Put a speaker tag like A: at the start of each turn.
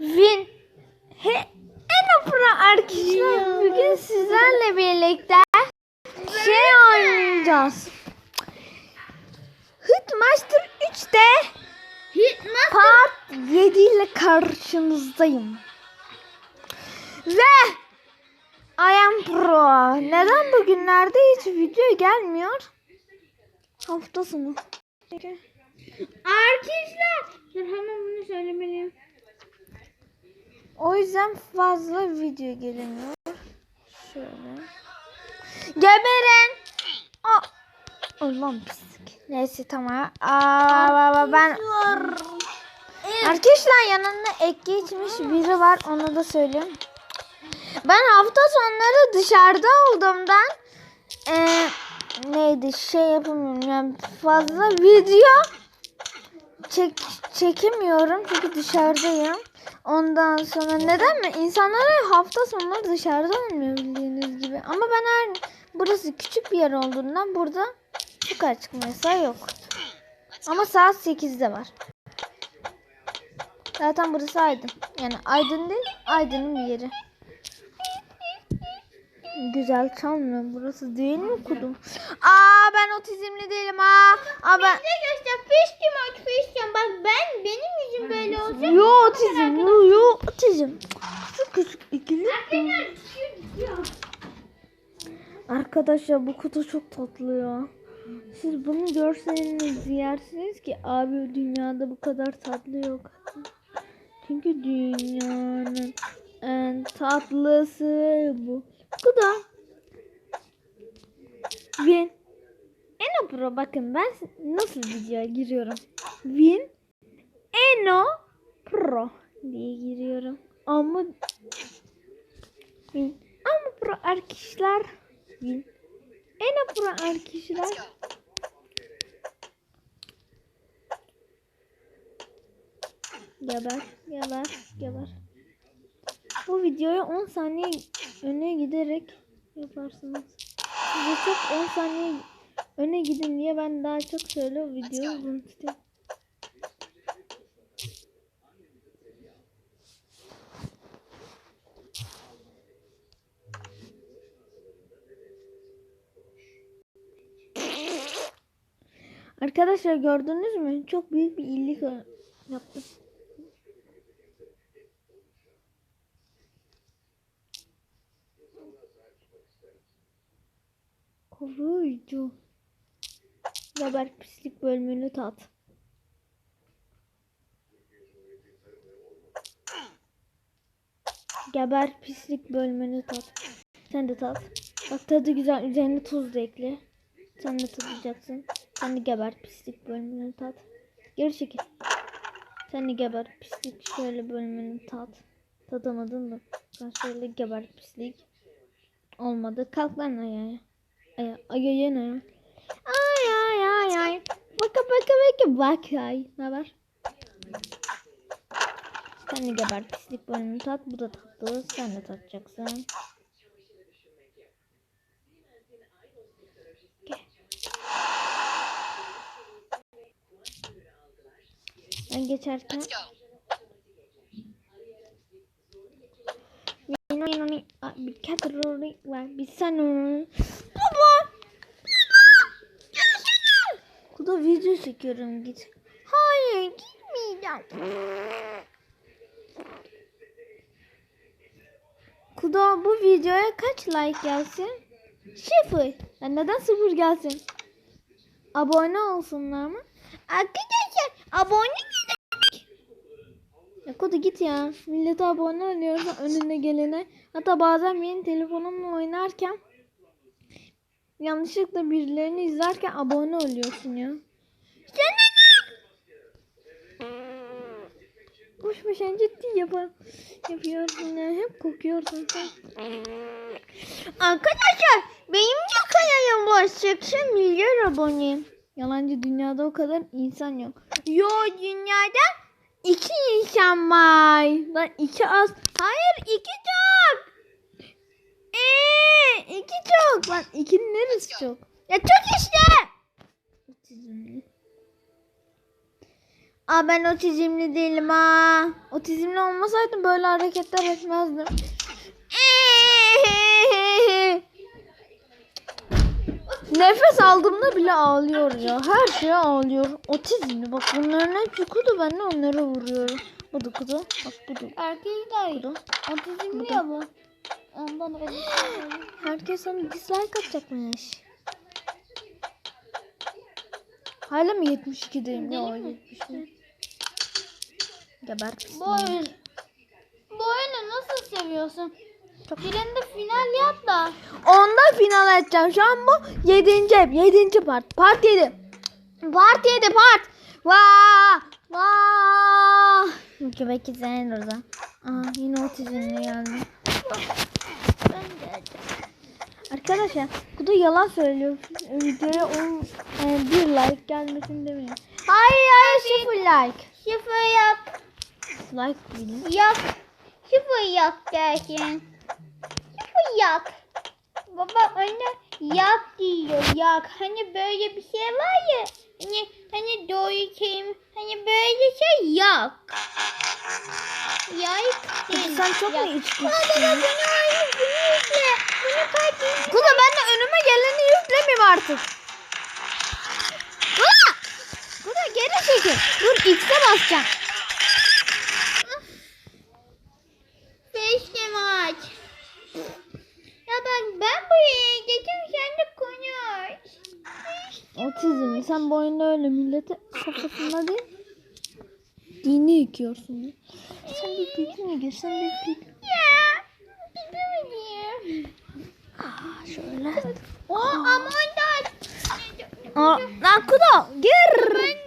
A: Win. He, Enopra arkadaşlar bugün sizlerle birlikte şey oynayacağız. Hitmaster 3'te
B: Hitmaster
A: part 7 ile karşınızdayım. Ve I am pro. Neden bugünlerde hiç video gelmiyor? Hafta sonu.
B: Arkadaşlar. Dur hemen bunu söylemeliyim.
A: O yüzden fazla video gelemiyor. Şöyle. Geberin. Aa. Ulan pislik. Neyse tamam. Aa, ben Arkadaşlar yanında ek geçmiş biri var onu da söyleyeyim. Ben hafta sonları dışarıda olduğumdan eee neydi şey yapamıyorum yani fazla video çek, çekemiyorum çünkü dışarıdayım. Ondan sonra neden mi? İnsanlar hafta sonları dışarıda olmuyor bildiğiniz gibi. Ama ben her burası küçük bir yer olduğundan burada çok açık mesela yok. Ama saat 8'de var. Zaten burası Aydın. Yani Aydın değil, Aydın'ın bir yeri. Güzel çalmıyor. Burası değil mi kudum? Aa ben otizmli değilim aa. Aa ben
B: Arkadaşlar fiştim aç fiştim. Bak ben benim yüzüm böyle olacak.
A: Yo otizm. Yo yo otizm. Küçük küçük ikili. Arkadaşlar bu kutu çok tatlı ya. Siz bunu görseniz yersiniz ki abi dünyada bu kadar tatlı yok. Çünkü dünyanın en tatlısı bu. Bu da Win. Eno Pro bakın ben nasıl videoya giriyorum. Win Eno Pro diye giriyorum. Ama Win. Ama Pro arkadaşlar Win. Eno Pro arkadaşlar. Geber, geber, geber. Bu videoyu 10 saniye öne giderek yaparsınız. Size çok 10 saniye öne gidin diye ben daha çok şöyle videoyu uzun tutayım. Arkadaşlar gördünüz mü? Çok büyük bir iyilik yaptım. Koruyucu. Geber pislik bölümünü tat. Geber pislik bölümünü tat. Sen de tat. Bak tadı güzel. Üzerine tuz da ekle. Sen de tadacaksın. Sen de geber pislik bölümünü tat. Geri çekil. Sen de geber pislik şöyle bölümünü tat. Tadamadın mı? Ben şöyle geber pislik. Olmadı. Kalk lan ayağa. Ay ay ay ay. Ay ay ay ay. Baka baka baka bak ay. Ne haber? Sen de geber pislik bölümünü tat. Bu da tatlı. Sen de tatacaksın. Ben geçerken bir katroli var. Bir sen onu. Baba! Kuda video çekiyorum git. Hayır gitmeyeceğim. Kuda bu videoya kaç like gelsin? Sıfır. Ya neden sıfır gelsin? Abone olsunlar mı? Arkadaşlar abone demek. Ya Kuda git ya. Millete abone oluyorsun önüne gelene. Hatta bazen benim telefonumla oynarken yanlışlıkla birilerini izlerken abone oluyorsun ya. Sen? Boş boş en ciddi yapar. Yapıyorsun ya. Hep kokuyorsun sen. Arkadaşlar benim de kanalıma basacak milyar abone. Yalancı dünyada o kadar insan yok. Yo dünyada iki insan var. Lan iki az. Hayır iki çok. Eee iki çok. Lan ikinin neresi çok? Ya çok işte. Otizmli. Aa ben otizmli değilim ha. Otizmli olmasaydım böyle hareketler etmezdim. Nefes aldığımda bile ağlıyor ya. Her şeye ağlıyor. Otizmli. Bak bunların hepsi kudu. Ben de onlara vuruyorum. Bu da kudu. Bak kudu.
B: Erkek de
A: Kudu.
B: otizmli ya bu. Ondan öyle.
A: Herkes sana dislike atacakmış. Hala mı 72'deyim? Yok 70'deyim. Gebert.
B: Bu oyun. Bu oyunu nasıl seviyorsun? Birinde final yap da.
A: Onda final edeceğim. Şu an bu 7. ev. 7. part. Part 7. Part 7 part. Vaa! Vaa! Göbek izleyen orada. Aa yine otizmli geldi. Arkadaşlar da yalan söylüyor. Videoya on, e, bir like gelmesin demiyor. Hayır hayır sıfır like.
B: Şifre yak.
A: Like bile.
B: Yak. Şifre yak dersin. Şifre yak. Baba ona yak diyor yak. Hani böyle bir şey var ya. Hani, hani doğru kelime. Hani böyle şey yak.
A: Kızım sen çok mu
B: bunu hayır bunu yükle. Bunu kaç
A: Kuzum ben de önüme geleni yüklemeyeyim artık. Aa! Kuzum geri çekil. Dur X'e basacağım.
B: Beşte maç. Ya ben ben buraya geçeyim sen de konuş.
A: Otizm. Sen bu oyunda öyle milleti kafasında değil. Dini yıkıyorsun. Sen bir mi gir? Sen bir bilgi.
B: Ya. Bilmiyorum.
A: Aa, şöyle.
B: O aman da.
A: Aa, lan Kudo gir.